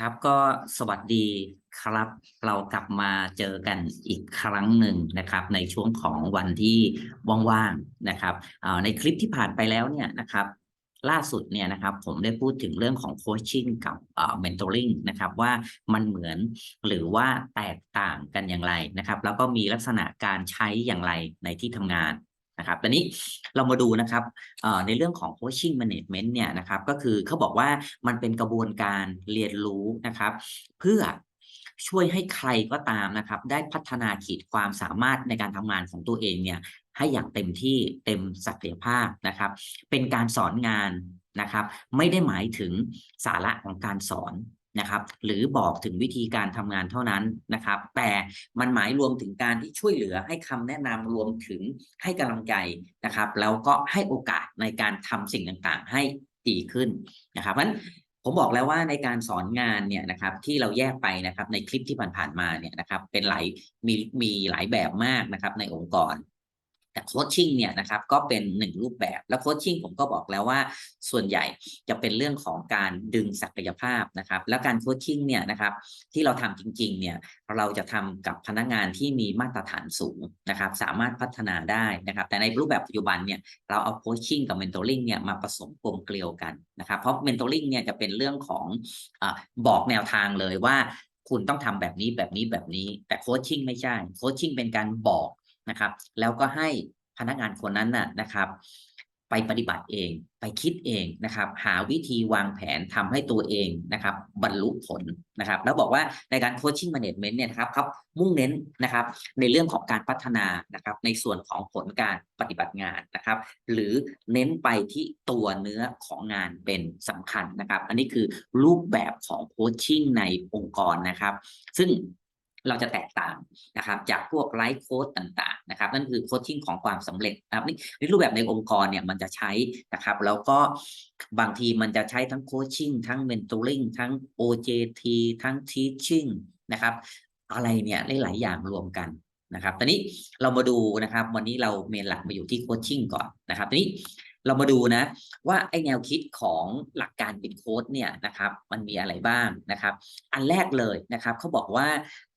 ครับก็สวัสดีครับ เรากลับมาเจอกันอีกครั้งหนึ่งนะครับ ในช่วงของวันที่ว่างๆนะครับในคลิปที่ผ่านไปแล้วเนี่ยนะครับล่าสุดเนี่ยนะครับผมได้พูดถึงเรื่องของโคชชิ่งกับเอ่อ mentoring นะครับว่ามันเหมือนหรือว่าแตกต่างกันอย่างไรนะครับ แล้วก็มีลักษณะการใช้อย่างไรในที่ทำงาน นะครับตอนนี้เรามาดูนะครับในเรื่องของ coaching management เนี่ยนะครับ ก็คือเขาบอกว่ามันเป็นกระบวนการเรียนรู้นะครับ เพื่อช่วยให้ใครก็ตามนะครับ ได้พัฒนาขีดความสามารถในการทำงานของตัวเองเนี่ยให้อย่างเต็มที่เต็มศักยภาพนะครับ เป็นการสอนงานนะครับ ไม่ได้หมายถึงสาระของการสอน นะครับ หรือบอกถึงวิธีการทำงานเท่านั้นนะครับ แต่มันหมายรวมถึงการที่ช่วยเหลือให้คำแนะนำรวมถึงให้กำลังใจนะครับ แล้วก็ให้โอกาสในการทำสิ่งต่างๆ ให้ดีขึ้นนะครับเพราะฉะนั้นผมบอกแล้วว่าในการสอนงานเนี่ยนะครับที่เราแยกไปนะครับในคลิปที่ผ่านๆมาเนี่ยนะครับเป็นหลายมีมีหลายแบบมากนะครับในองค์กร แต่โคชชิ่งเนี่ยนะครับก็เป็นหนึ่งรูปแบบ แล้วโคชชิ่งผมก็บอกแล้วว่า ส่วนใหญ่จะเป็นเรื่องของการดึงศักยภาพนะครับ แล้วการโคชชิ่งเนี่ยนะครับที่เราทำจริงๆเนี่ยเราจะทำกับพนักงานที่มีมาตรฐานสูงนะครับ สามารถพัฒนาได้นะครับ แต่ในรูปแบบปัจจุบันเนี่ยเราเอาโคชชิ่งกับเมนทอริงเนี่ยมาผสมกลมเกลียวกันนะครับ เพราะเมนทอริงเนี่ยจะเป็นเรื่องของอบอกแนวทางเลยว่าคุณต้องทำแบบนี้แบบนี้แบบนี้ แต่โคชชิ่งไม่ใช่โคชชิ่งเป็นการบอก นะครับ แล้วก็ให้พนักงานคนนั้นน่ะนะครับ ไปปฏิบัติเองไปคิดเองนะครับ หาวิธีวางแผนทำให้ตัวเองนะครับ บรรลุผลนะครับ แล้วบอกว่าในการโคชชิ่งแมネจเมนต์เนี่ยนะครับครับมุ่งเน้นนะครับ ในเรื่องของการพัฒนานะครับ ในส่วนของผลการปฏิบัติงานนะครับ หรือเน้นไปที่ตัวเนื้อของงานเป็นสำคัญนะครับ อันนี้คือรูปแบบของโคชชิ่งในองค์กรนะครับ ซึ่ง เราจะแตกต่างนะครับจากพวกไลฟ์โค้ดต่างๆนะครับนั่นคือโคชชิ่งของความสำเร็จนะครับนี่รูปแบบในองค์กรเนี่ยมันจะใช้นะครับแล้วก็บางทีมันจะใช้ทั้งโคชชิ่งทั้งเมนทอริงทั้ง OJT ทั้ง Teaching นะครับอะไรเนี่ยหลายๆอย่างรวมกันนะครับ ตอนนี้เรามาดูนะครับ วันนี้เราเมนหลักมาอยู่ที่โคชชิ่งก่อนนะครับ ตอนนี้ เรามาดูนะ ว่าไอแนวคิดของหลักการเป็นโค้ดเนี่ยนะครับ มันมีอะไรบ้างนะครับ อันแรกเลยนะครับเขาบอกว่า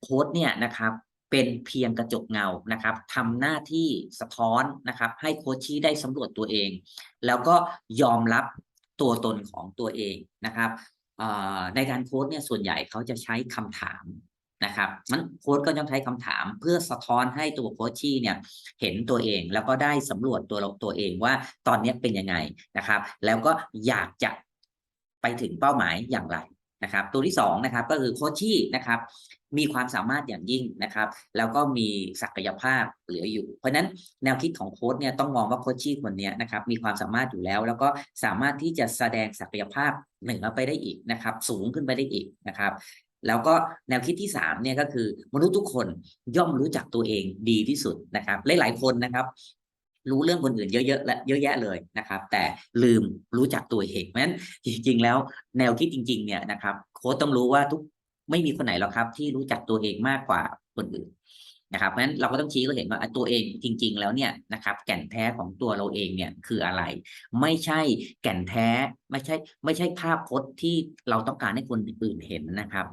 โค้ดเนี่ยนะครับเป็นเพียงกระจกเงานะครับทำหน้าที่สะท้อนนะครับ ให้โค้ชชี้ได้สำรวจตัวเอง แล้วก็ยอมรับตัวตนของตัวเองนะครับในการโค้ดเนี่ยส่วนใหญ่เขาจะใช้คำถาม นะครับมันโค้ดก็ต้องใช้คำถามเพื่อสะท้อนให้ตัวโค้ชชี่เนี่ยเห็นตัวเองแล้วก็ได้สำรวจตัวเราตัวเองว่าตอนนี้เป็นยังไงนะครับ แล้วก็อยากจะไปถึงเป้าหมายอย่างไรนะครับ ตัวที่2นะครับก็คือโค้ชชี่นะครับมีความสามารถอย่างยิ่งนะครับ แล้วก็มีศักยภาพเหลืออยู่ เพราะฉะนั้นแนวคิดของโค้ชเนี่ยต้องมองว่าโค้ชชี่คนนี้นะครับมีความสามารถอยู่แล้ว แล้วก็สามารถที่จะแสดงศักยภาพเหนือไปได้อีกนะครับ สูงขึ้นไปได้อีกนะครับ แล้วก็แนวคิดที่3เนี่ยก็คือมนุษย์ทุกคนย่อมรู้จักตัวเองดีที่สุดนะครับหลายๆคนนะครับ รู้เรื่องคนอื่นเยอะๆและเยอะแยะเลยนะครับ แต่ลืมรู้จักตัวเองเพราะฉะนั้นจริง ๆ แล้วแนวคิดจริง ๆ เนี่ยนะครับ โค้ชต้องรู้ว่าทุกไม่มีคนไหนหรอกครับ ที่รู้จักตัวเองมากกว่าคนอื่น นะครับเพราะฉะนั้นเราก็ต้องชี้ก็เห็นว่าตัวเองจริง ๆ แล้วเนี่ยนะครับ แก่นแท้ของตัวเราเองเนี่ยคืออะไร ไม่ใช่แก่นแท้ไม่ใช่ ไม่ใช่ภาพพจน์ที่เราต้องการให้คนอื่นเห็นนะครับ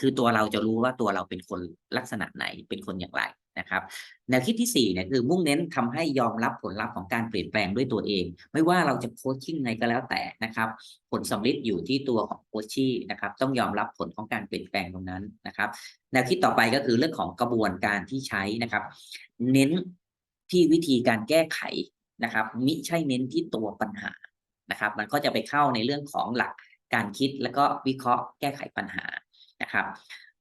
คือตัวเราจะรู้ว่าตัวเราเป็นคนลักษณะไหนเป็นคนอย่างไร นะครับแนวคิดที่ 4เนี่ยคือมุ่งเน้นทำให้ยอมรับผลลัพธ์ของการเปลี่ยนแปลงด้วยตัวเอง ไม่ว่าเราจะโคชชิ่งไงก็แล้วแต่นะครับ ผลสำลิดอยู่ที่ตัวของโคชชี่นะครับต้องยอมรับผลของการเปลี่ยนแปลงตรงนั้นนะครับ แนวคิดต่อไปก็คือเรื่องของกระบวนการที่ใช้นะครับ เน้นที่วิธีการแก้ไขนะครับ มิใช่เน้นที่ตัวปัญหานะครับ มันก็จะไปเข้าในเรื่องของหลักการคิดแล้วก็วิเคราะห์แก้ไขปัญหานะครับ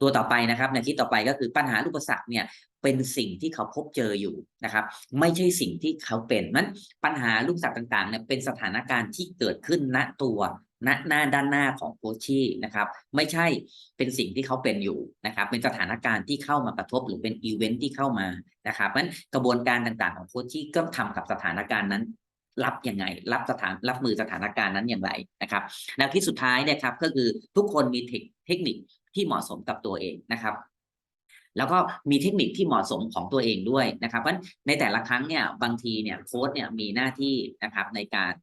ตัวต่อไปนะครับแนวคิดต่อไปก็คือปัญหาอุปสรรคเนี่ย เป็นสิ่งที่เขาพบเจออยู่นะครับ ไม่ใช่สิ่งที่เขาเป็นนั้นปัญหาลูกสัตว์ต่างๆเนี่ยเป็นสถานการณ์ที่เกิดขึ้นณตัวณหน้าด้านหน้าของโคชี่นะครับ ไม่ใช่เป็นสิ่งที่เขาเป็นอยู่นะครับ เป็นสถานการณ์ที่เข้ามากระทบหรือเป็นอีเวนท์ที่เข้ามานะครับนั้นกระบวนการต่างๆของโคชี่ก็ทำกับสถานการณ์นั้นรับยังไง รับสถานรับมือสถานการณ์นั้นอย่างไรนะครับแนวคิดสุดท้ายเนี่ยครับก็คือทุกคนมีเทคนิคที่เหมาะสมกับตัวเองนะครับ แล้วก็มีเทคนิคที่เหมาะสมของตัวเองด้วยนะครับเพราะฉะนั้นในแต่ละครั้งเนี่ยบางทีเนี่ยโค้ดเนี่ยมีหน้าที่นะครับในการ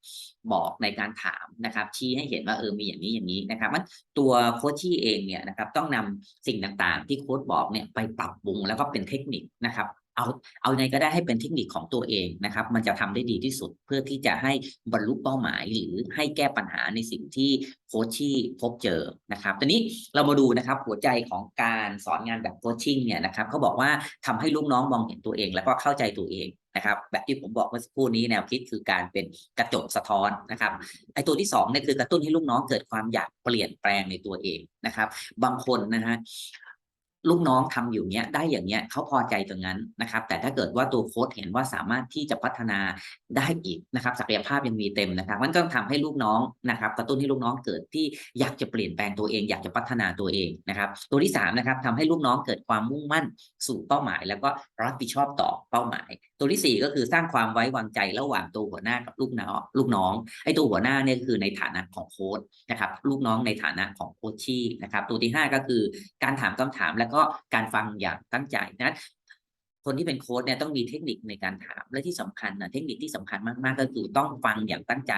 บอกในการถามนะครับชี้ให้เห็นว่าเออมีอย่างนี้อย่างนี้นะครับมันตัวโค้ชชี่เองเนี่ยนะครับต้องนำสิ่งต่างๆ ที่โค้ดบอกเนี่ยไปปรับปรุงแล้วก็เป็นเทคนิคนะครับ เอาเอาไงก็ได้ให้เป็นเทคนิคของตัวเองนะครับ มันจะทำได้ดีที่สุดเพื่อที่จะให้บรรลุเป้าหมายหรือให้แก้ปัญหาในสิ่งที่โคชชี่พบเจอนะครับตอนนี้เรามาดูนะครับหัวใจของการสอนงานแบบโคชชิ่งเนี่ยนะครับเขาบอกว่าทำให้ลูกน้องมองเห็นตัวเอง แล้วก็เข้าใจตัวเองนะครับแบบที่ผมบอกเมื่อสักครู่นี้แนวคิดคือการเป็นกระจกสะท้อนนะครับไอตัวที่สองเนี่ยคือกระตุ้นให้ลูกน้องเกิดความอยากเปลี่ยนแปลงในตัวเองนะครับ บางคนนะฮะ ลูกน้องทำอยู่เนี้ยได้อย่างเนี้ยเขาพอใจตรงนั้นนะครับ แต่ถ้าเกิดว่าตัวโค้ชเห็นว่าสามารถที่จะพัฒนาได้อีกนะครับ ศักยภาพยังมีเต็มนะครับมันก็ทำให้ลูกน้องนะครับ กระตุ้นให้ลูกน้องเกิดที่อยากจะเปลี่ยนแปลงตัวเอง อยากจะพัฒนาตัวเองนะครับ ตัวที่สามนะครับทำให้ลูกน้องเกิดความมุ่งมั่นสู่เป้าหมาย แล้วก็รับผิดชอบต่อเป้าหมายตัวที่สี่ก็คือสร้างความไว้วางใจระหว่างตัวหัวหน้ากับลูกน้องลูกน้องไอ้ตัวหัวหน้าเนี่ยคือในฐานะของโค้ชนะครับ ลูกน้องในฐานะของโคชชี่นะครับ ตัวที่ห้าก็คือการถามคำถามแล้วก็การฟังอย่างตั้งใจนะคนที่เป็นโค้ชเนี่ยต้องมีเทคนิคในการถามและที่สำคัญนะเทคนิคที่สำคัญมากๆ ก็คือต้องฟังอย่างตั้งใจ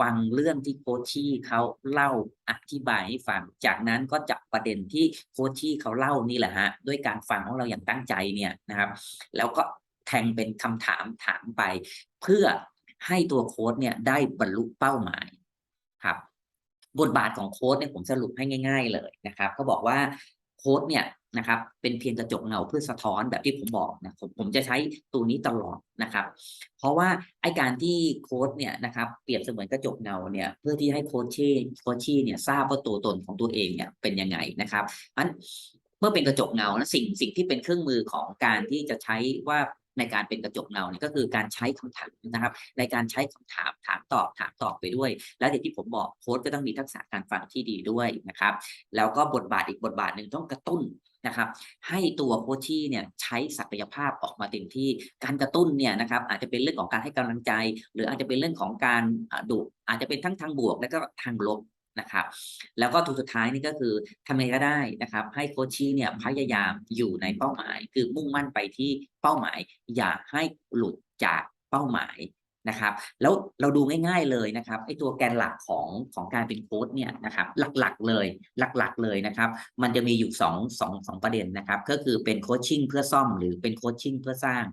ฟังเรื่องที่โคชชี่เขาเล่าอธิบายให้ฟัง จากนั้นก็จับประเด็นที่โคชชี่เขาเล่านี่แหละฮะด้วยการฟังของเราอย่างตั้งใจเนี่ยนะครับ แล้วก็ แทงเป็นคำถามถามไป เพื่อให้ตัวโค้ชเนี่ยได้บรรลุเป้าหมายครับ บทบาทของโค้ชเนี่ยผมสรุปให้ง่าย ๆ เลยนะครับเขาบอกว่าโค้ชเนี่ยนะครับ เป็นเพียงกระจกเงาเพื่อสะท้อนแบบที่ผมบอกนะผมผมจะใช้ตัวนี้ตลอดนะครับ เพราะว่าไอการที่โค้ชเนี่ยนะครับ เปรียบเสมือนกระจกเงาเนี่ยเพื่อที่ให้โค้ชชี่โค้ชชี่เนี่ยทราบว่าตัวตนของตัวเองเนี่ยเป็นยังไงนะครับอันเมื่อเป็นกระจกเงาแล้วสิ่งสิ่งที่เป็นเครื่องมือของการที่จะใช้ว่า ในการเป็นกระจกเงาเนี่ยก็คือการใช้คำถามนะครับ ในการใช้คำถามถามตอบถามตอบไปด้วย แล้วเดี๋ยวที่ผมบอกโค้ชก็ต้องมีทักษะการฟังที่ดีด้วยนะครับ แล้วก็บทบาทอีกบทบาทหนึ่งต้องกระตุ้นนะครับให้ตัวโคชชี่เนี่ยใช้ศักยภาพออกมาเต็มที่การกระตุ้นเนี่ยนะครับอาจจะเป็นเรื่องของการให้กำลังใจ หรืออาจจะเป็นเรื่องของการดุอาจจะเป็นทั้งทางบวกและก็ทางลบ นะครับ แล้วก็ทุกสุดท้ายนี่ก็คือทำไงก็ได้นะครับ ให้โคชชี่เนี่ยพยายามอยู่ในเป้าหมาย คือมุ่งมั่นไปที่เป้าหมาย อย่าให้หลุดจากเป้าหมาย นะครับแล้วเราดูง่ายๆเลยนะครับไอ้ตัวแกนหลักของของการเป็นโค้ชเนี่ยนะครับหลักๆเลยหลักๆเลยนะครับมันจะมีอยู่สองสองสองประเด็นนะครับก็คือเป็นโคชชิ่งเพื่อซ่อมหรือเป็นโคชชิ่งเพื่อสร้าง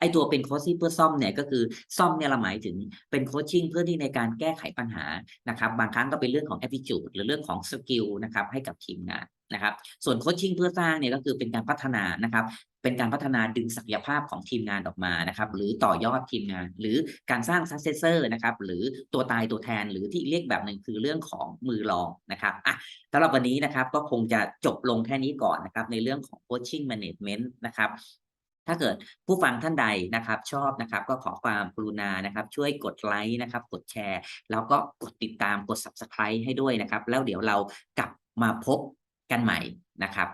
ไอ้ตัวเป็นโคชชิ่งเพื่อซ่อมเนี่ยก็คือซ่อมเนี่ยเราหมายถึงเป็นโคชชิ่งเพื่อที่ในการแก้ไขปัญหานะครับบางครั้งก็เป็นเรื่องของ attitude หรือเรื่องของสกิลนะครับให้กับทีมงาน นะครับ ส่วนโคชชิ่งเพื่อสร้างเนี่ยก็คือเป็นการพัฒนานะครับ เป็นการพัฒนาดึงศักยภาพของทีมงานออกมานะครับ หรือต่อยอดทีมงาน หรือการสร้าง successor นะครับ หรือตัวตายตัวแทน หรือที่เรียกแบบหนึ่งคือเรื่องของมือรองนะครับอะสำหรับวันนี้นะครับก็คงจะจบลงแค่นี้ก่อนนะครับ ในเรื่องของ coaching management นะครับถ้าเกิดผู้ฟังท่านใดนะครับชอบนะครับก็ขอความกรุณานะครับ ช่วยกดไลค์นะครับ กดแชร์ แล้วก็กดติดตามกด subscribe ให้ด้วยนะครับ แล้วเดี๋ยวเรากลับมาพบ กันใหม่นะครับ